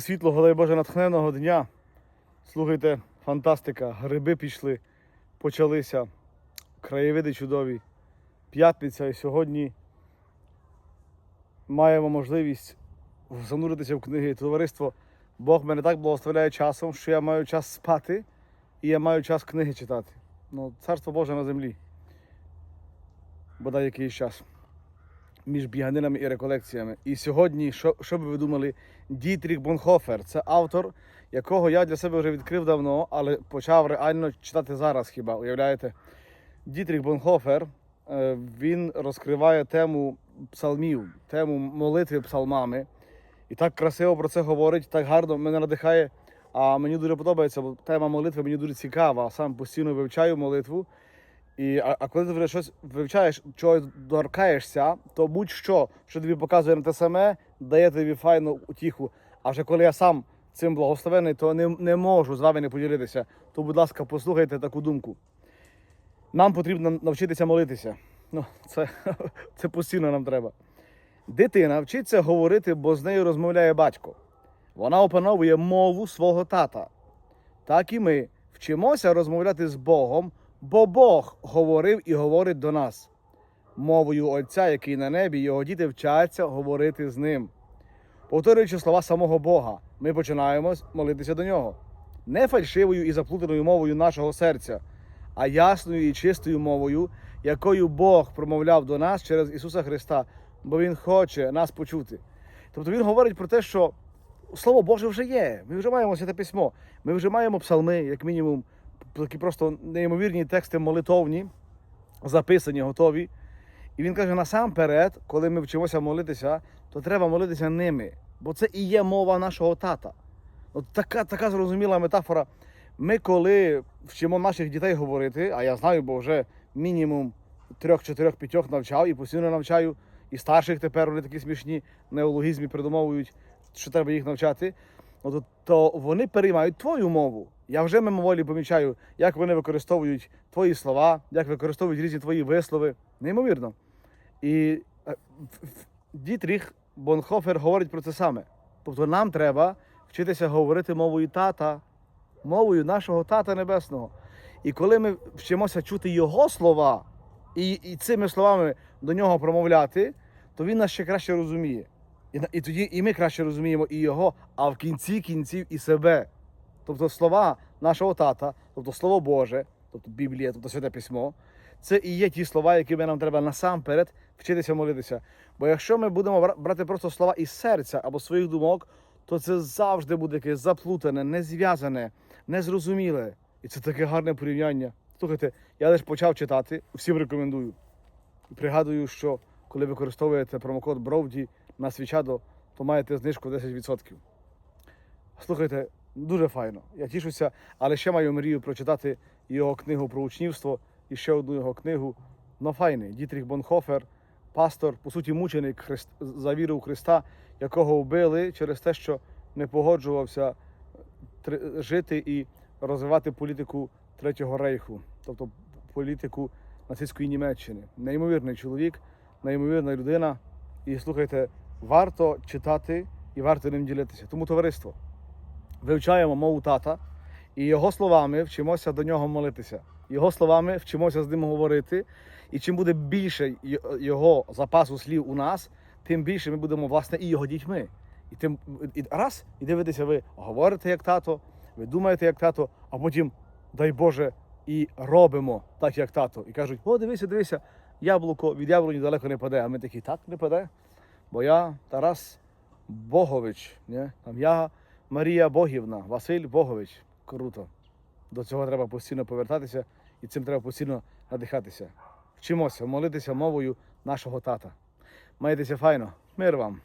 Всім світлого, Боже, натхненого дня. Слухайте, фантастика, гриби пішли, почалися, краєвиди чудові. П'ятниця і сьогодні маємо можливість зануритися в книги. Товариство Бог мене так благословляє часом, що я маю час спати і я маю час книги читати. Ну, царство Боже на землі. Бодай якийсь час. Між біганинами і реколекціями. І сьогодні, що, що би ви думали, Дітріх Бонхофер це автор, якого я для себе вже відкрив давно, але почав реально читати зараз хіба, уявляєте? Дітріх Бонхофер е, він розкриває тему псалмів, тему молитви псалмами. І так красиво про це говорить, так гарно мене надихає. А мені дуже подобається, бо тема молитви мені дуже цікава. Сам постійно вивчаю молитву. І, а, а коли ти вже щось вивчаєш, чогось доркаєшся, то будь-що, що тобі показує на те саме, дає тобі файну утіху. А вже коли я сам цим благословений, то не, не можу з вами не поділитися. То, будь ласка, послухайте таку думку. Нам потрібно навчитися молитися. Ну, це, це постійно нам треба. Дитина вчиться говорити, бо з нею розмовляє батько. Вона опановує мову свого тата. Так і ми вчимося розмовляти з Богом, бо Бог говорив і говорить до нас. Мовою Отця, який на небі, його діти вчаться говорити з ним. Повторюючи слова самого Бога, ми починаємо молитися до нього. Не фальшивою і заплутаною мовою нашого серця, а ясною і чистою мовою, якою Бог промовляв до нас через Ісуса Христа, бо Він хоче нас почути. Тобто Він говорить про те, що Слово Боже вже є. Ми вже маємо святе письмо. Ми вже маємо псалми, як мінімум, такі просто неймовірні тексти молитовні, записані, готові. І він каже: насамперед, коли ми вчимося молитися, то треба молитися ними, бо це і є мова нашого тата. От така, така зрозуміла метафора. Ми, коли вчимо наших дітей говорити, а я знаю, бо вже мінімум трьох, чотирьох, п'ятьох навчав і постійно навчаю, і старших тепер вони такі смішні неологізмі придумовують, що треба їх навчати. То вони переймають твою мову. Я вже мимоволі помічаю, як вони використовують твої слова, як використовують різні твої вислови. Неймовірно. І е, Дітріх Бонхофер говорить про це саме. Тобто нам треба вчитися говорити мовою тата, мовою нашого тата небесного. І коли ми вчимося чути його слова і, і цими словами до нього промовляти, то він нас ще краще розуміє. І, і тоді і ми краще розуміємо і його, а в кінці кінців і себе. Тобто слова нашого тата, тобто Слово Боже, тобто Біблія, тобто Святе Письмо, це і є ті слова, якими нам треба насамперед вчитися молитися. Бо якщо ми будемо брати просто слова із серця або своїх думок, то це завжди буде якесь заплутане, незв'язане, незрозуміле. І це таке гарне порівняння. Слухайте, я лише почав читати, всім рекомендую. І пригадую, що коли використовуєте промокод Бровді на свічадо, то маєте знижку 10%. Слухайте, дуже файно. Я тішуся, але ще маю мрію прочитати його книгу про учнівство і ще одну його книгу. Ну, файний. Дітріх Бонхофер, пастор, по суті, мученик Христ... за віру у Христа, якого вбили через те, що не погоджувався тр- жити і розвивати політику Третього рейху, тобто політику нацистської Німеччини. Неймовірний чоловік, неймовірна людина. І слухайте, варто читати і варто ним ділитися. Тому товариство вивчаємо мову тата і його словами вчимося до нього молитися. Його словами вчимося з ним говорити. І чим буде більше його запасу слів у нас, тим більше ми будемо власне і його дітьми. І тим і раз, і дивитеся, ви говорите як тато, ви думаєте як тато, а потім, дай Боже, і робимо так, як тато. І кажуть: о, дивися, дивися, яблуко від яблуні далеко не паде. А ми такі, так не паде. Бо я Тарас Богович, не? там я Марія Богівна, Василь Богович. Круто. До цього треба постійно повертатися і цим треба постійно надихатися. Вчимося молитися мовою нашого тата. Майтеся файно. Мир вам!